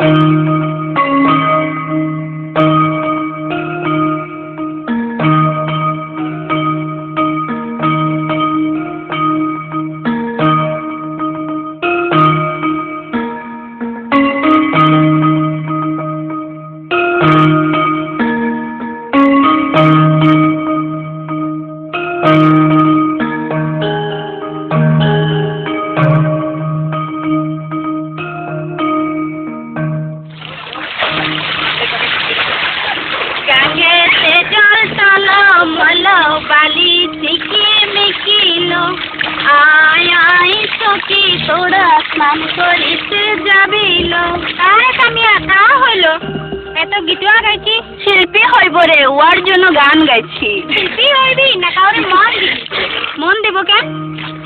Thank you. তোরা স্নান করিতে যাবিল? আয় কামিয়া কা হইল। এত গীতুয়া গাইছি, শিল্পী হইব রে ওয়ার জন্য গান গাইছি। শিল্পী হইবি না কাউরে মন দিবি? মন দেব কেন?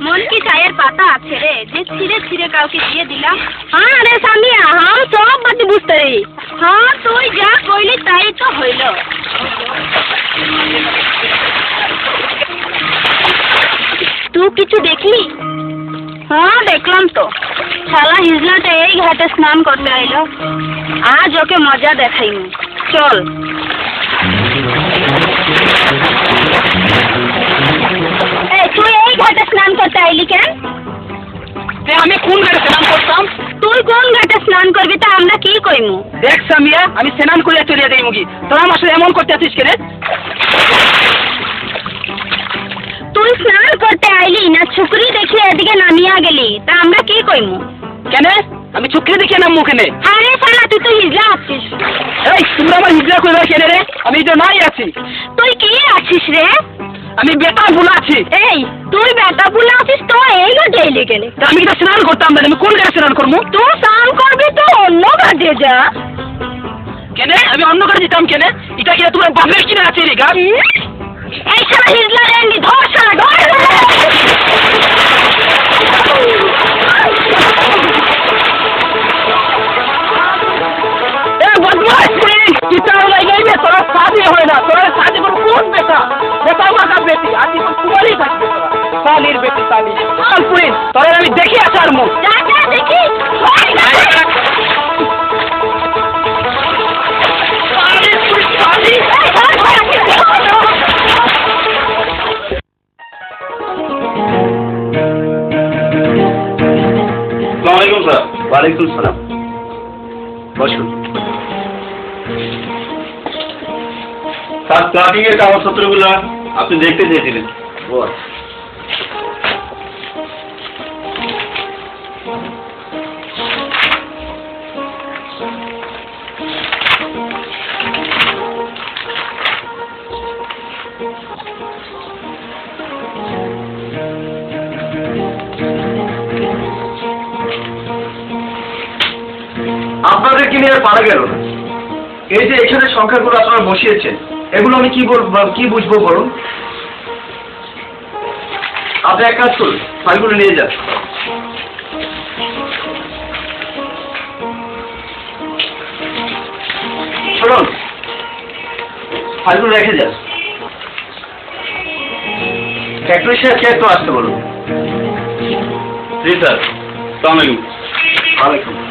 মন কি চায়ের পাতা আছে রে, যে ছিঁড়ে ছিঁড়ে কাউকে দিয়ে দিলাম? হ্যাঁ রে সামিয়া হ্যাঁ সব বাতি বুঝতে রে। হ্যাঁ তুই যা কইলি তাই তো হইল। তুই কিছু দেখলি? হ্যাঁ দেখলাম তো। শালা হিজলাটা এই ঘাটে স্নান করতে আইলো। আজ ওকে মজা দেখাইমু। চল। তুই এই ঘাটে স্নান করতে আইলি কেন? আমি কোন ঘাটে স্নান করতাম? তুই কোন ঘাটে স্নান করবি তা আমরা কি কইমু? দেখ সামিয়া আমি স্নান করে চলে যাই মুগি তোরা আমার সাথে এমন করতে আছিস কেন? এদিকে নামিয়া গেলি। তা আমরা কি কইমু? কেন? আমি চুক্রি দেখে নাম মুখে নে আরে শালা তুই তো হিজলা আছিস। এই তোমরা আমার হিজড়া করে কেন রে? আমি তো নাই আছি। তুই কি আছিস রে? আমি বেতাল ভুলা আছি। এই তুই বেটা বুলা আছিস তো এই কেনে তা আমি তো স্নান করতাম না আমি কোন ঘাটে স্নান করব তুই স্নান করবি তো অন্য ঘাটে যা। কেন? আমি অন্য ঘাটে দিতাম কেন? এটা কি তোমার বাপের কিনা আছে রে গা? এই শালা হিজলা রেন্ডি ধর শালা ধর। সালির বেটি সালি চল পুরিন তোরা আমি দেখি আসার মুখ। দেখি। আসসালামাইকুম স্যার। ওয়ালাইকুম সালাম। বসুন। স্যার প্লাটিং কাগজপত্রগুলো আপনি দেখতে চেয়েছিলেন। ও আচ্ছা। আপনাদেরকে নিয়ে আর পারা গেল এই যে এখানে সংখ্যাগুলো আপনারা বসিয়েছেন, এগুলো আমি কি বলব কি বুঝব বলুন? আপনি এক কাজ করুন, ফাইলগুলো নিয়ে যান। শুনুন ফাইলগুলো রেখে যান। টেকনিশিয়ানকে একটু আসতে বলুন? জি স্যার। সালামালাইকুম ওয়ালাইকুম।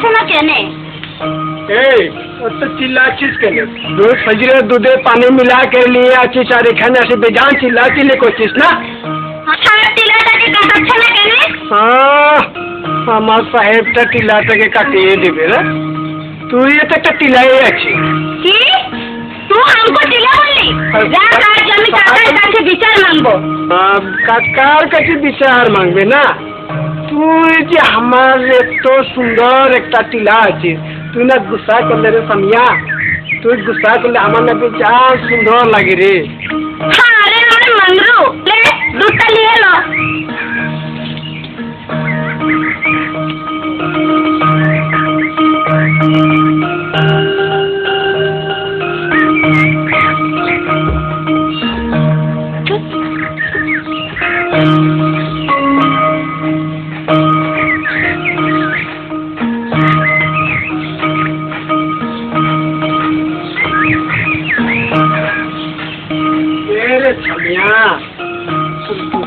টিলাটাকে কাটাচ্ছে না কেনে এই অত চিল্লাচ্ছিস কেন দুধ ফজরে দুধে পানি মিলা করে নিয়ে আছিস আর এখানে আসে বেজান চিল্লা চিল্লি করছিস না সারা টিলাটাকে কাটাচ্ছে না কেনে আহ, আমার সাহেবটা টিলাটাকে কাটিয়ে দেবে রে তুই তো একটা টিলাই আছিস কি তুই हमको টিলা বললি যা কাজ আমি কাকার কাছে বিচার মানবো আহ, কাকার কাছে বিচার মাংবে না তুই যে আমার এত সুন্দর একটা টিলা আছে, তুই না গুসা করলে রে সামিয়া? তুই গুসা করলে আমার নাকি যা সুন্দর লাগে রে। দুধটা নিয়ে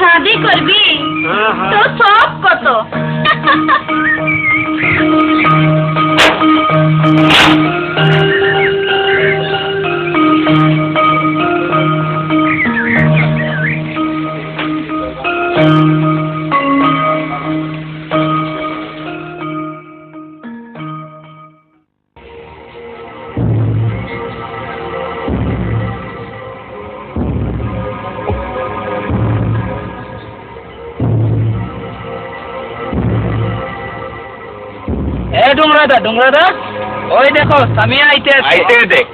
শাদি করবি হ্যাঁ হ্যাঁ তো সব কত এ ডুমরাদা ডুমরাদা? ওই দেখো সামিয়া আইতে আইতে দেখ